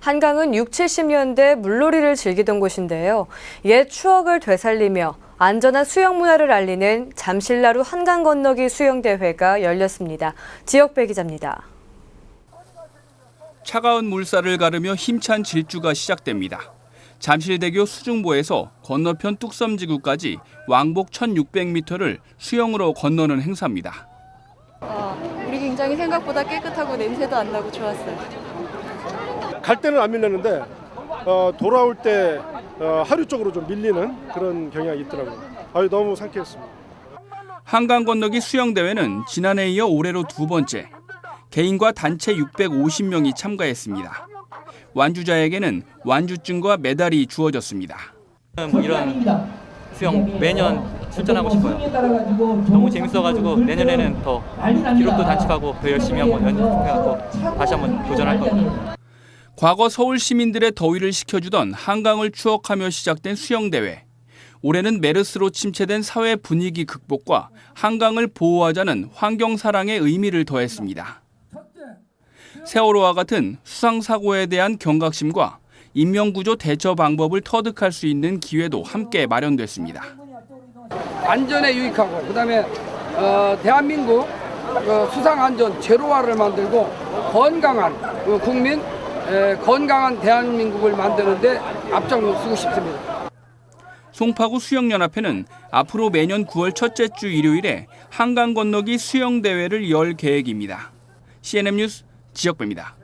한강은 6, 70년대 물놀이를 즐기던 곳인데요. 옛 추억을 되살리며 안전한 수영 문화를 알리는 잠실나루 한강 건너기 수영대회가 열렸습니다. 지역배 기자입니다. 차가운 물살을 가르며 힘찬 질주가 시작됩니다. 잠실대교 수중보에서 건너편 뚝섬지구까지 왕복 1,600m를 수영으로 건너는 행사입니다. 우리 굉장히 생각보다 깨끗하고 냄새도 안 나고 좋았어요. 갈 때는 안 밀리는데 어, 돌아올 때 어, 하류 쪽으로 좀 밀리는 그런 경향이 있더라고요. 아유 너무 상쾌했습니다. 한강 건너기 수영 대회는 지난해에 이어 올해로 두 번째, 개인과 단체 650명이 참가했습니다. 완주자에게는 완주증과 메달이 주어졌습니다. 뭐 이런 수영 매년 출전하고 싶어요. 너무 재밌어가지고 내년에는 더 기록도 단축하고 더 열심히 한번 연습해갖고 다시 한번 도전할 겁니다. 과거 서울 시민들의 더위를 식혀주던 한강을 추억하며 시작된 수영대회. 올해는 메르스로 침체된 사회 분위기 극복과 한강을 보호하자는 환경 사랑의 의미를 더했습니다. 세월호와 같은 수상 사고에 대한 경각심과 인명구조 대처 방법을 터득할 수 있는 기회도 함께 마련됐습니다. 안전에 유익하고 그다음에 어, 대한민국 어, 수상 안전 제로화를 만들고 건강한 어, 국민 에, 건강한 대한민국을 만드는데 앞장서고 싶습니다. 송파구 수영연합회는 앞으로 매년 9월 첫째 주 일요일에 한강 건너기 수영대회를 열 계획입니다. CNN 뉴스 지역배입니다.